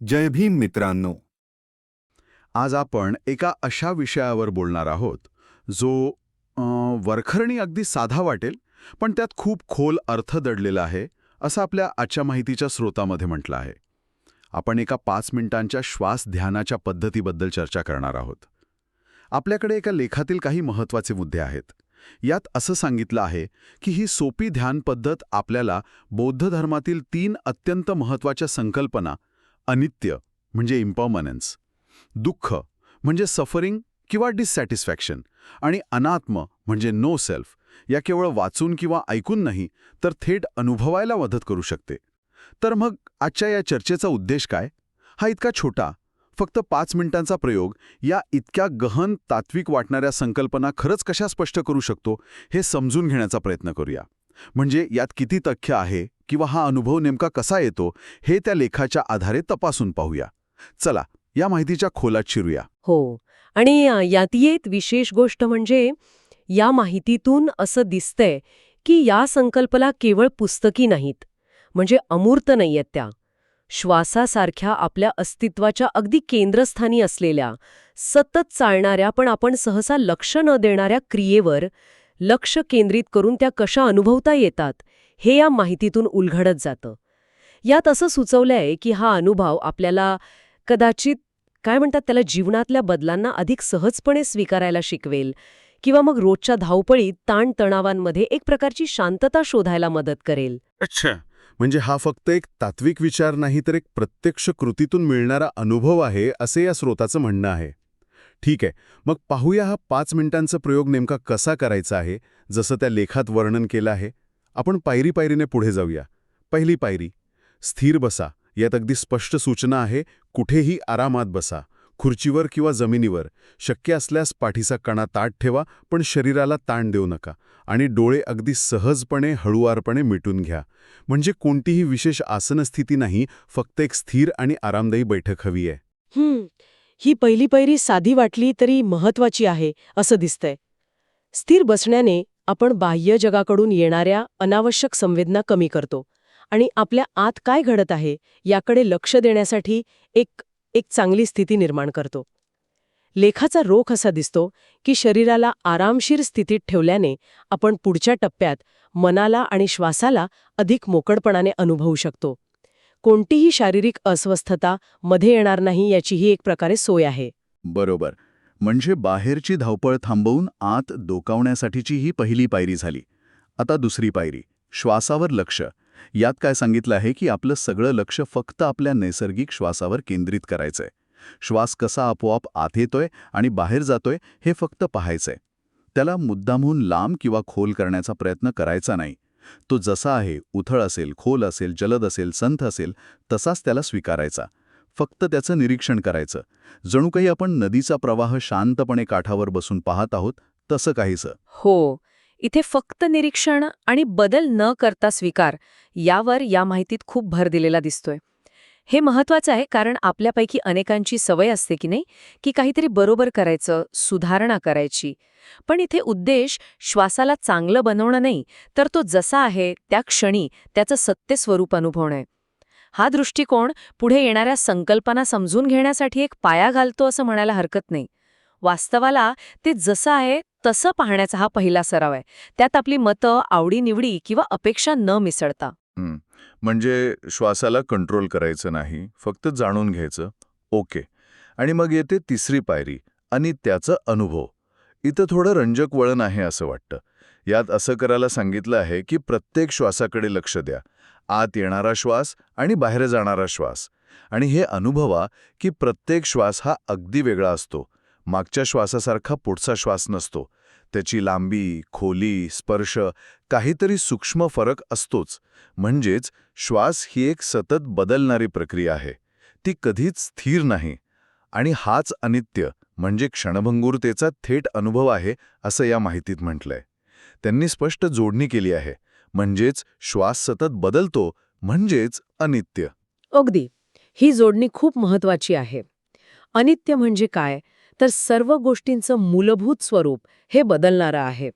जय भीम मित्रांनो. आज आपण एका अशा विषयावर बोलणार आहोत जो वरखरणी अगदी साधा वाटेल पण त्यात खूप खोल अर्थ दडलेला आहे असं आपल्या आजच्या माहितीच्या स्रोतामध्ये म्हटलं आहे. आपण एका पाच मिनिटांच्या श्वास ध्यानाच्या पद्धतीबद्दल चर्चा करणार आहोत. आपल्याकडे एका लेखातील काही महत्त्वाचे मुद्दे आहेत. यात असं सांगितलं आहे की ही सोपी ध्यान पद्धत आपल्याला बौद्ध धर्मातील तीन अत्यंत महत्त्वाच्या संकल्पना अनित्य म्हणजे इम्पॉर्मनन्स दुःख म्हणजे सफरिंग किंवा डिससॅटिस्फॅक्शन आणि अनात्म म्हणजे नो सेल्फ या केवळ वाचून किंवा ऐकून नाही तर थेट अनुभवायला मदत करू शकते. तर मग आजच्या या चर्चेचा उद्देश काय? हा इतका छोटा. फक्त पाच मिनिटांचा प्रयोग. या इतक्या गहन तात्विक वाटणाऱ्या संकल्पना खरंच कशा स्पष्ट करू शकतो हे समजून घेण्याचा प्रयत्न करूया. म्हणजे यात किती तथ्य आहे किंवा हा अनुभव नेमका कसा येतो हे त्या लेखाच्या आधारे तपासून पाहूया. चला या माहितीच्या खोलात शिरूया. हो आणि अ, एक विशेष गोष्ट म्हणजे या माहितीतून असं दिसतंय की या संकल्पना केवळ पुस्तकी नाहीत म्हणजे अमूर्त नाहीयेत त्या. श्वासासारख्या आपल्या अस्तित्वाच्या अगदी केंद्रस्थानी असलेल्या सतत चालणाऱ्या पण आपण सहसा लक्ष न देणाऱ्या क्रियेवर लक्ष केंद्रित करून त्या कशा अनुभवता येतात हे या माहितीतून उलघडत जातं. यात असं सुचवलंय की हा अनुभव आपल्याला कदाचित काय म्हणतात त्याला जीवनातल्या बदलांना अधिक सहजपणे स्वीकारायला शिकवेल किंवा मग रोजच्या धावपळीत ताणतणावांमध्ये एक प्रकारची शांतता शोधायला मदत करेल. अच्छा. म्हणजे हा फक्त एक तात्विक विचार नाही तर एक प्रत्यक्ष कृतीतून मिळणारा अनुभव आहे असे या स्रोताचं म्हणणं आहे. ठीक आहे. मग पाहूया हा पाच मिनिटांचा प्रयोग नेमका कसा करायचा आहे जसं त्या लेखात वर्णन केलं आहे. आपण पायरी पायरीने पुढे जाऊया. पहिली पायरी स्थिर बसा. यात अगदी स्पष्ट सूचना आहे कुठेही आरामात बसा. खुर्चीवर किंवा जमिनीवर. शक्य असल्यास पाठीचा कणा ताट ठेवा पण शरीराला ताण देऊ नका. आणि डोळे अगदी सहजपणे हळुवारपणे मिटून घ्या. म्हणजे कोणतीही विशेष आसनस्थिती नाही फक्त एक स्थिर आणि आरामदायी बैठक हवी आहे. ही पहिली पैरी साधी वाटली तरी महत्वाची आहे असं दिसतंय. स्थिर बसण्याने आपण बाह्य जगाकडून येणाऱ्या अनावश्यक संवेदना कमी करतो आणि आपल्या आत काय घडत आहे याकडे लक्ष देण्यासाठी एक एक चांगली स्थिती निर्माण करतो. लेखाचा रोख असा दिसतो की शरीराला आरामशीर स्थितीत ठेवल्याने आपण पुढच्या टप्प्यात मनाला आणि श्वासाला अधिक मोकळपणाने अनुभवू शकतो. कोणतीही शारीरिक अस्वस्थता मध्ये येणार नाही याचीही एक प्रकारे सोय आहे. बरोबर. म्हणजे बाहेरची धावपळ थांबवून आत डोकावण्यासाठीची ही पहिली पायरी झाली. आता दुसरी पायरी श्वासावर लक्ष. यात काय सांगितलं आहे की आपलं सगळं लक्ष फक्त आपल्या नैसर्गिक श्वासावर केंद्रित करायचंय. श्वास कसा आपोआप आत येतोय आणि बाहेर जातोय हे फक्त पाहायचंय. त्याला मुद्दामहून लांब किंवा खोल करण्याचा प्रयत्न करायचा नाही. तो जसा आहे उथळ असेल खोल असेल जलद असेल संथ असेल तसाच त्याला स्वीकारायचा. फक्त त्याचं निरीक्षण करायचं. जणू काही आपण नदीचा प्रवाह शांतपणे काठावर बसून पाहत आहोत तसं काहीसं. हो. इथे फक्त निरीक्षण आणि बदल न करता स्वीकार यावर या माहितीत खूप भर दिलेला दिसतोय. हे महत्वाचं आहे कारण आपल्यापैकी अनेकांची सवय असते की नाही की काहीतरी बरोबर करायचं सुधारणा करायची. पण इथे उद्देश श्वासाला चांगलं बनवणं नाही तर तो जसा आहे त्या क्षणी त्याचं सत्य स्वरूप अनुभवणं आहे. हा दृष्टिकोन पुढे येणाऱ्या संकल्पना समजून घेण्यासाठी एक पाया घालतो असं म्हणायला हरकत नाही. वास्तवाला ते जसं आहे तसं पाहण्याचा हा पहिला सराव आहे. त्यात आपली मतं आवडीनिवडी किंवा अपेक्षा न मिसळता. म्हणजे श्वासाला कंट्रोल करायचं नाही फक्त जाणून घ्यायचं. ओके. आणि मग येते तिसरी पायरी आणि त्याचा अनुभव. इथं थोडं रंजक वळण आहे असं वाटतं. यात असं करायला सांगितलं आहे की प्रत्येक श्वासाकडे लक्ष द्या. आत येणारा श्वास आणि बाहेर जाणारा श्वास. आणि हे अनुभवा की प्रत्येक श्वास हा अगदी वेगळा असतो. मागच्या श्वासासारखा पुढचा श्वास नसतो. त्याची लांबी खोली स्पर्श काहीतरी सूक्ष्म फरक असतोच. म्हणजेच श्वास ही एक सतत बदलणारी प्रक्रिया आहे. ती कधीच स्थिर नाही. आणि हाच अनित्य म्हणजे क्षणभंगुरतेचा थेट अनुभव आहे असं या माहितीत म्हटलंय. त्यांनी स्पष्ट जोडणी केली आहे. म्हणजेच श्वास सतत बदलतो म्हणजेच अनित्य. अगदी. ही जोडणी खूप महत्वाची आहे. अनित्य म्हणजे काय? तर सर्व गोष्टींचं मूलभूत स्वरूप हे बदलणारं आहे.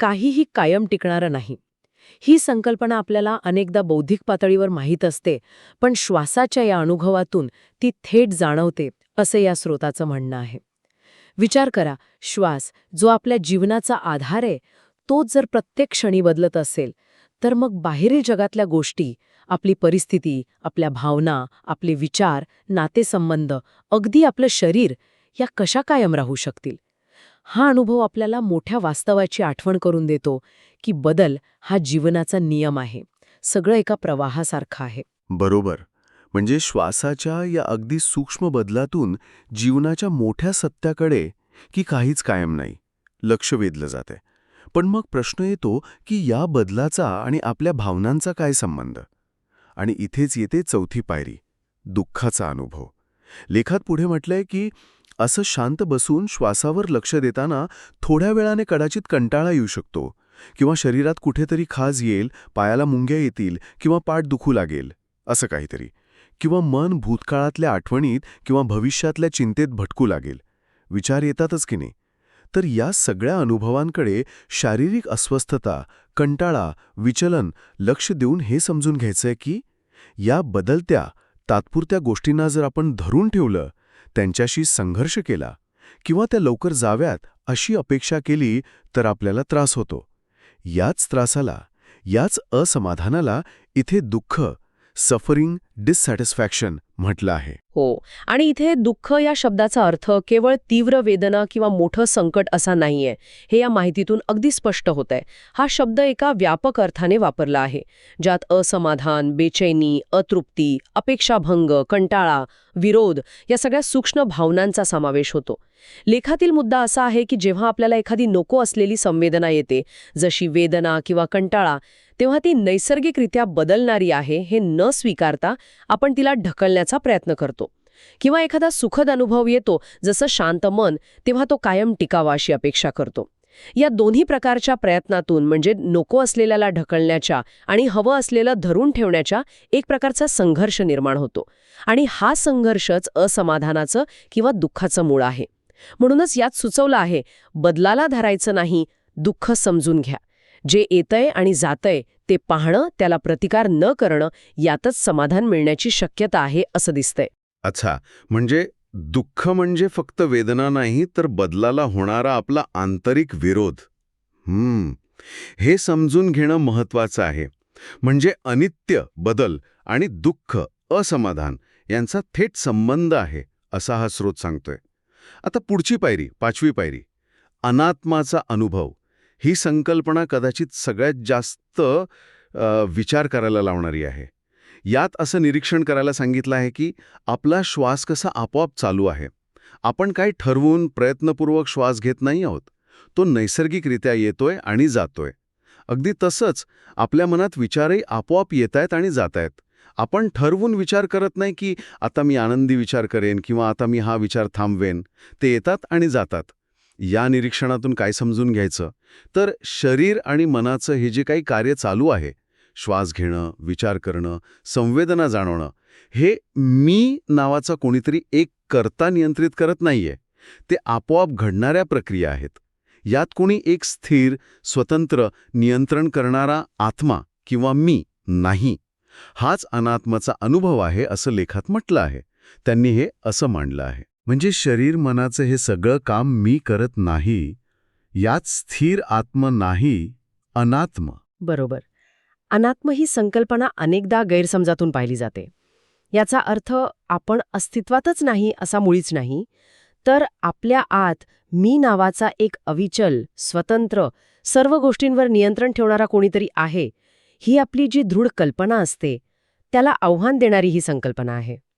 काहीही कायम टिकणारं नाही. ही संकल्पना आपल्याला अनेकदा बौद्धिक पातळीवर माहीत असते पण श्वासाच्या या अनुभवातून ती थेट जाणवते असं या स्रोताचं म्हणणं आहे. विचार करा श्वास जो आपल्या जीवनाचा आधार आहे तोच जर प्रत्येक क्षणी बदलत असेल तर मग बाहेरील जगातल्या गोष्टी आपली परिस्थिती आपल्या भावना आपले विचार नातेसंबंध अगदी आपलं शरीर या कशा कायम राहू शकतील? हा अनुभव आपल्याला मोठ्या वास्तवाची आठवण करून देतो की बदल हा जीवनाचा नियम आहे. सगळं एका प्रवाहासारखं आहे. बरोबर. म्हणजे श्वासाच्या या अगदी सूक्ष्म बदलातून जीवनाच्या मोठ्या सत्याकडे की काहीच कायम नाही लक्ष वेधलं जाते पण मग प्रश्न येतो की या बदलाचा आणि आपल्या भावनांचा काय संबंध? आणि इथेच येते चौथी पायरी दुःखाचा अनुभव. लेखात पुढे म्हटलंय की असं शांत बसून श्वासावर लक्ष देताना थोड्या वेळाने कदाचित कंटाळा येऊ शकतो किंवा शरीरात कुठेतरी खाज येईल पायाला मुंग्या येतील किंवा पाठ दुखू लागेल असं काहीतरी किंवा मन भूतकाळातल्या आठवणीत किंवा भविष्यातल्या चिंतेत भटकू लागेल. विचार येतातच की नाही. तर या सगळ्या अनुभवांकडे शारीरिक अस्वस्थता कंटाळा विचलन लक्ष देऊन हे समजून घ्यायचंय की या बदलत्या तात्पुरत्या गोष्टींना जर आपण धरून ठेवलं त्यांच्याशी संघर्ष केला किंवा त्या लवकर जाव्यात अशी अपेक्षा केली तर आपल्याला त्रास होतो. याच त्रासाला याच असमाधानाला इथे दुःख सफरिंग डिससॅटिस्फॅक्शन म्हटलं आहे. हो. आणि इथे दुःख या शब्दाचा अर्थ केवळ तीव्र वेदना किंवा मोठं संकट असा नाहीये. हे या माहितीतून अगदी स्पष्ट होत आहे हा शब्द एका व्यापक अर्थाने वापरला आहे. ज्यात असमाधान बेचैनी अतृप्ती अपेक्षाभंग कंटाळा विरोध या सगळ्या सूक्ष्म भावनांचा समावेश होतो. लेखातील मुद्दा असा आहे की जेव्हा आपल्याला एखादी नको असलेली संवेदना येते जशी वेदना किंवा कंटाळा तेव्हा ती नैसर्गिकरित्या बदलणारी आहे हे न स्वीकारता आपण तिला ढकलण्याचा प्रयत्न करतो. किंवा एखादा सुखद अनुभव येतो जसं शांत मन तेव्हा तो कायम टिकावा अशी अपेक्षा करतो. या दोन्ही प्रकारच्या प्रयत्नातून म्हणजे नको असलेल्याला ढकलण्याच्या आणि हवं असलेलं धरून ठेवण्याच्या एक प्रकारचा संघर्ष निर्माण होतो. आणि हा संघर्षच असमाधानाचं किंवा दुःखाचं मूळ आहे. म्हणूनच यात सुचवलं आहे बदलाला धरायचं नाही दुःख समजून घ्या. जे येतंय आणि जातंय ते पाहणं त्याला प्रतिकार न करणं यातच समाधान मिळण्याची शक्यता आहे असं दिसतंय. अच्छा. म्हणजे दुःख म्हणजे फक्त वेदना नाही तर बदलाला होणारा आपला आंतरिक विरोध. हम्म. हे समजून घेणं महत्वाचं आहे. म्हणजे अनित्य बदल आणि दुःख असमाधान यांचा थेट संबंध आहे असा हा स्रोत सांगतोय. आता पुढची पायरी पाचवी पायरी. अनात्माचा अनुभव. ही संकल्पना कदाचित सगळ्यात जास्त विचार करायला लावणारी आहे. यात असं निरीक्षण करायला सांगितलं आहे की आपला श्वास कसा आपोआप चालू आहे. आपण काय ठरवून प्रयत्नपूर्वक श्वास घेत नाही आहोत. तो नैसर्गिकरित्या येतोय आणि जातोय. अगदी तसंच आपल्या मनात विचारही आपोआप येत आहेत आणि जात आहेत आपण ठरवून विचार करत नाही की आता मी आनंदी विचार करेन किंवा आता मी हा विचार थांबवेन. ते येतात आणि जातात. या निरीक्षणातून काय समजून घ्यायचं? तर शरीर आणि मनाचं हे जे काही कार्य चालू आहे श्वास घेणं विचार करणं संवेदना जाणवणं हे मी नावाचा कोणीतरी एक करता नियंत्रित करत नाहीये. ते आपोआप घडणाऱ्या प्रक्रिया आहेत. यात कोणी एक स्थिर स्वतंत्र नियंत्रण करणारा आत्मा किंवा मी नाही. हाच अनात्माचा अनुभव आहे असं लेखात म्हटलं आहे. त्यांनी हे असं मांडलं आहे. म्हणजे शरीर मनाचं हे सगळं काम मी करत नाही यात स्थिर आत्म नाही अनात्म. बरोबर. अनात्म ही संकल्पना अनेकदा गैरसमजातून पाहिली जाते. याचा अर्थ आपण अस्तित्वातच नाही असा मुळीच नाही तर आपल्या आत मी नावाचा एक अविचल स्वतंत्र सर्व गोष्टींवर नियंत्रण ठेवणारा कोणीतरी आहे ही आपली जी दृढ कल्पना असते त्याला आव्हान देणारी ही संकल्पना आहे.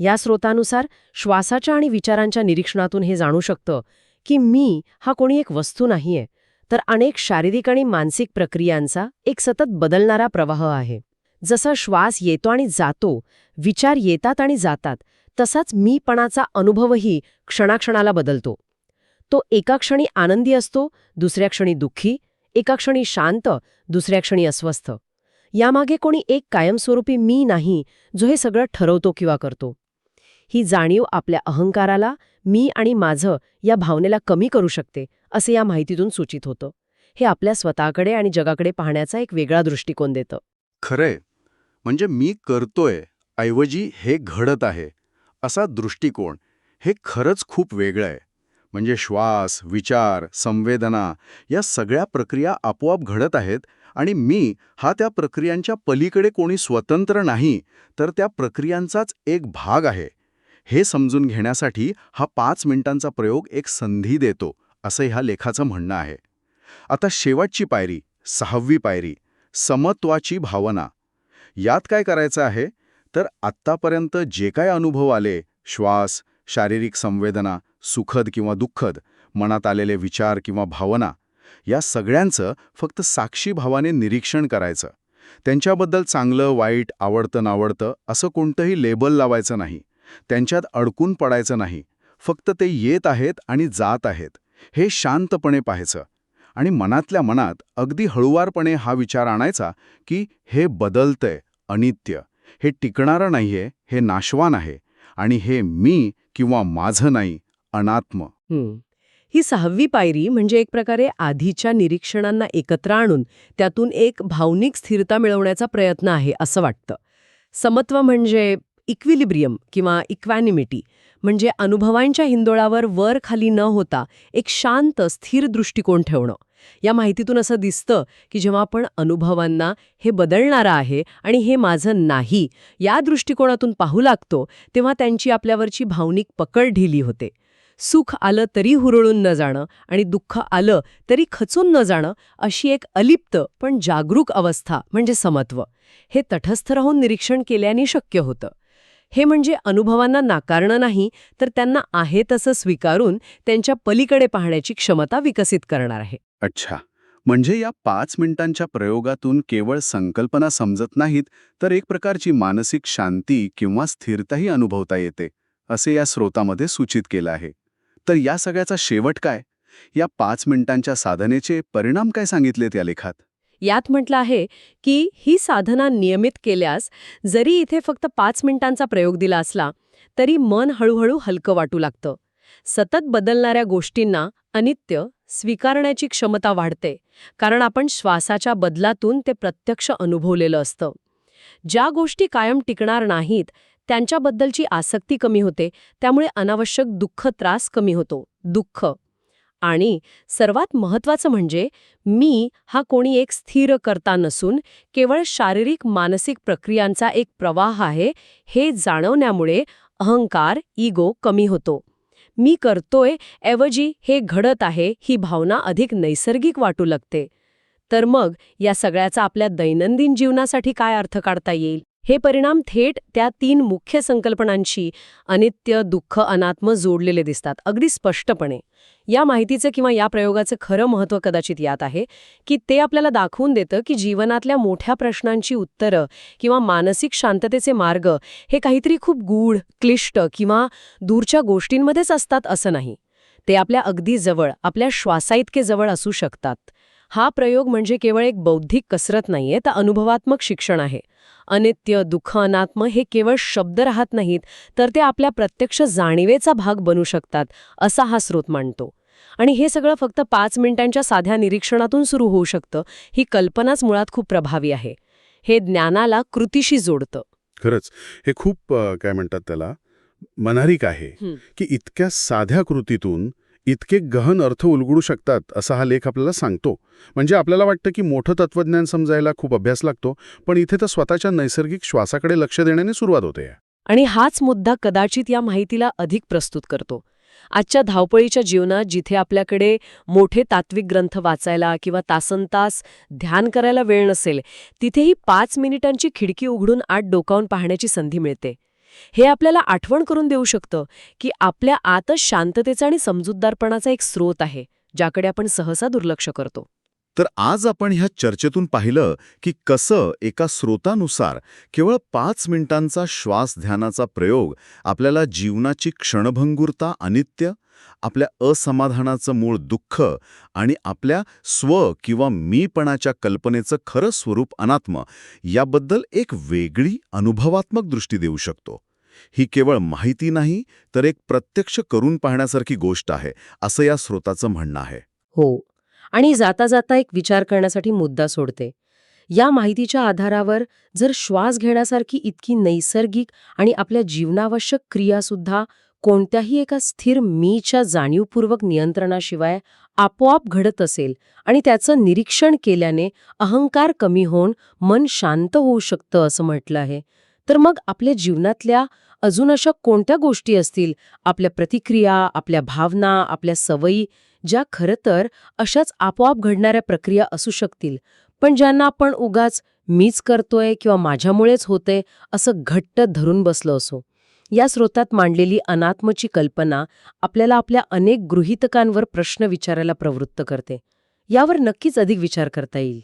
या स्रोतानुसार श्वासाच्या आणि विचारांच्या निरीक्षणातून हे जाणू शकतं की मी हा कोणी एक वस्तू नाहीये तर अनेक शारीरिक आणि मानसिक प्रक्रियांचा एक सतत बदलणारा प्रवाह आहे. जसा श्वास येतो आणि जातो विचार येतात आणि जातात तसाच मीपणाचा अनुभवही क्षणाक्षणाला बदलतो. तो एका क्षणी आनंदी असतो दुसऱ्या क्षणी दुःखी एका क्षणी शांत दुसऱ्या क्षणी अस्वस्थ. यामागे कोणी एक कायमस्वरूपी मी नाही जो हे सगळं ठरवतो किंवा करतो. ही जाणीव आपल्या अहंकाराला मी आणि माझं या भावनेला कमी करू शकते असे या माहितीतून सूचित होतं. हे आपल्या स्वतःकडे आणि जगाकडे पाहण्याचा एक वेगळा दृष्टिकोन देतं. खरंय. म्हणजे मी करतोय ऐवजी हे घडत आहे असा दृष्टिकोन हे खरंच खूप वेगळं आहे म्हणजे श्वास विचार संवेदना या सगळ्या प्रक्रिया आपोआप घडत आहेत आणि मी हा त्या प्रक्रियांच्या पलीकडे कोणी स्वतंत्र नाही तर त्या प्रक्रियांचाच एक भाग आहे. हे समजून घेण्यासाठी हा पाच मिनिटांचा प्रयोग एक संधी देतो असं ह्या लेखाचं म्हणणं आहे. आता शेवटची पायरी सहावी पायरी समत्वाची भावना. यात काय करायचं आहे? तर आत्तापर्यंत जे काय अनुभव आले श्वास शारीरिक संवेदना सुखद किंवा दुःखद मनात आलेले विचार किंवा भावना या सगळ्यांचं फक्त साक्षी भावाने निरीक्षण करायचं. त्यांच्याबद्दल चांगलं वाईट आवडतं नावडतं असं कोणतंही लेबल लावायचं नाही. त्यांच्यात अडकून पडायचं नाही. फक्त ते येत आहेत आणि जात आहेत. हे शांतपणे पाहायचं. आणि मनातल्या मनात अगदी हळुवारपणे हा विचार आणायचा की हे बदलतंय अनित्य. हे टिकणारं नाहीये हे नाशवान आहे. आणि हे मी किंवा माझं नाही अनात्म. ही. सहावी पायरी म्हणजे एक प्रकारे आधीच्या निरीक्षणांना एकत्र आणून त्यातून एक भावनिक स्थिरता मिळवण्याचा प्रयत्न आहे असं वाटतं. समत्व म्हणजे इक्विलिब्रियम किंवा इक्वॅनिमिटी म्हणजे अनुभवांच्या हिंदोळावर वर खाली न होता एक शांत स्थिर दृष्टिकोन ठेवणं. या माहितीतून असं दिसतं की जेव्हा आपण अनुभवांना हे बदलणारं आहे आणि हे माझं नाही या दृष्टिकोनातून पाहू लागतो तेव्हा त्यांची आपल्यावरची भावनिक पकड ढिली होते. सुख आलं तरी हुरळून न जाणं आणि दुःख आलं तरी खचून न जाणं अशी एक अलिप्त पण जागरूक अवस्था म्हणजे समत्व. हे तटस्थ राहून निरीक्षण केल्याने शक्य होतं. हे म्हणजे अनुभवांना नाकारणं नाही तर त्यांना आहे तसं स्वीकारून त्यांच्या पलीकडे पाहण्याची क्षमता विकसित करणार आहे. अच्छा. म्हणजे या पाच मिनिटांच्या प्रयोगातून केवळ संकल्पना समजत नाहीत तर एक प्रकारची मानसिक शांती किंवा स्थिरताही अनुभवता येते असे या स्रोतामध्ये सूचित केलं आहे. तर या सगळ्याचा शेवट काय? या पाच मिनिटांच्या साधनेचे परिणाम काय सांगितलेत या लेखात? यात म्हटलं आहे की ही साधना नियमित केल्यास जरी इथे फक्त पाच मिनिटांचा प्रयोग दिला असला तरी मन हळूहळू हलकं वाटू लागतं. सतत बदलणाऱ्या गोष्टींना अनित्य स्वीकारण्याची क्षमता वाढते कारण आपण श्वासाच्या बदलातून ते प्रत्यक्ष अनुभवलेलं असतं. ज्या गोष्टी कायम टिकणार नाहीत त्यांच्याबद्दलची आसक्ती कमी होते त्यामुळे अनावश्यक दुःख त्रास कमी होतो. दुःख आणि सर्वात महत्त्वाचं म्हणजे मी हा कोणी एक स्थिर करता नसून केवळ शारीरिक मानसिक प्रक्रियांचा एक प्रवाह आहे हे जाणवण्यामुळे अहंकार इगो कमी होतो. मी करतोय ऐवजी हे घडत आहे ही भावना अधिक नैसर्गिक वाटू लागते. तर मग या सगळ्याचा आपल्या दैनंदिन जीवनासाठी काय अर्थ काढता येईल? हे परिणाम थेट त्या तीन मुख्य संकल्पनांशी अनित्य दुःख अनात्म जोडलेले दिसतात. अगदी स्पष्टपणे. या माहितीचं किंवा या प्रयोगाचं खरं महत्त्व कदाचित यात आहे की ते आपल्याला दाखवून देतं की जीवनातल्या मोठ्या प्रश्नांची उत्तरं किंवा मानसिक शांततेचे मार्ग हे काहीतरी खूप गूढ क्लिष्ट किंवा दूरच्या गोष्टींमध्येच असतात असं नाही. ते आपल्या अगदी जवळ आपल्या श्वासाइतके जवळ असू शकतात. हा प्रयोग म्हणजे केवळ एक बौद्धिक कसरत नाहीये तर अनुभवात्मक शिक्षण आहे. अनित्य दुःख अनात्म हे केवळ शब्द राहत नाहीत तर ते आपल्या प्रत्यक्ष जाणीवेचा भाग बनू शकतात असा हा स्रोत मांडतो. आणि हे सगळं फक्त पाच मिनिटांच्या साध्या निरीक्षणातून सुरू होऊ शकतं ही कल्पनाच मुळात खूप प्रभावी आहे. हे ज्ञानाला कृतीशी जोडतं. खरंच हे खूप काय म्हणतात त्याला मनारिक आहे. की इतक्या साध्या कृतीतून इतके गहन अर्थ उलगडू शकतात असा हा लेख आपल्याला सांगतो. म्हणजे आपल्याला वाटतं की मोठं तत्वज्ञान समजायला खूप अभ्यास लागतो पण इथे तर स्वतःच्या नैसर्गिक श्वासाकडे लक्ष देण्याने सुरुवात होते. आणि हाच मुद्दा कदाचित या माहितीला अधिक प्रस्तुत करतो. आजच्या धावपळीच्या जीवनात जिथे आपल्याकडे मोठे तात्विक ग्रंथ वाचायला किंवा तासनतास ध्यान करायला वेळ नसेल तिथेही पाच मिनिटांची खिडकी उघडून आत डोकावून पाहण्याची संधी मिळते. हे आपल्याला आठवण करून देऊ शकतं की आपल्या आतच शांततेचा आणि समजूतदारपणाचा एक स्रोत आहे ज्याकडे आपण सहसा दुर्लक्ष करतो. तर आज आपण ह्या चर्चेतून पाहिलं की कसं एका स्रोतानुसार केवळ पाच मिनिटांचा श्वास ध्यानाचा प्रयोग आपल्याला जीवनाची क्षणभंगुरता अनित्य आपल्या असमाधानाचं मूळ दुःख आणि आपल्या स्व किंवा मीपणाच्या कल्पनेचं खरं स्वरूप अनात्म याबद्दल एक वेगळी अनुभवात्मक दृष्टी देऊ शकतो. ही केवळ माहिती नाही तर एक प्रत्यक्ष करून पाहण्यासारखी गोष्ट आहे असं या स्रोताचं म्हणणं आहे. हो. आणि जाता जाता एक विचार करण्यासाठी मुद्दा सोडते. या माहितीच्या आधारावर जर श्वास घेण्यासारखी इतकी नैसर्गिक आणि आपल्या जीवनावश्यक क्रियासुद्धा कोणत्याही एका स्थिर मीच्या जाणीवपूर्वक नियंत्रणाशिवाय आपोआप घडत असेल आणि त्याचं निरीक्षण केल्याने अहंकार कमी होऊन मन शांत होऊ शकतं असं म्हटलं आहे. तर मग आपल्या जीवनातल्या अजून अशा कोणत्या गोष्टी असतील? आपल्या प्रतिक्रिया आपल्या भावना आपल्या सवयी ज्या खरं तर अशाच आपोआप घडणाऱ्या प्रक्रिया असू शकतील पण ज्यांना आपण उगाच मीच करतोय किंवा माझ्यामुळेच होते असं घट्ट धरून बसलो असो. या स्रोतात मांडलेली अनात्मची कल्पना आपल्याला आपल्या अनेक गृहितकांवर प्रश्न विचारायला प्रवृत्त करते. यावर नक्कीच अधिक विचार करता येईल.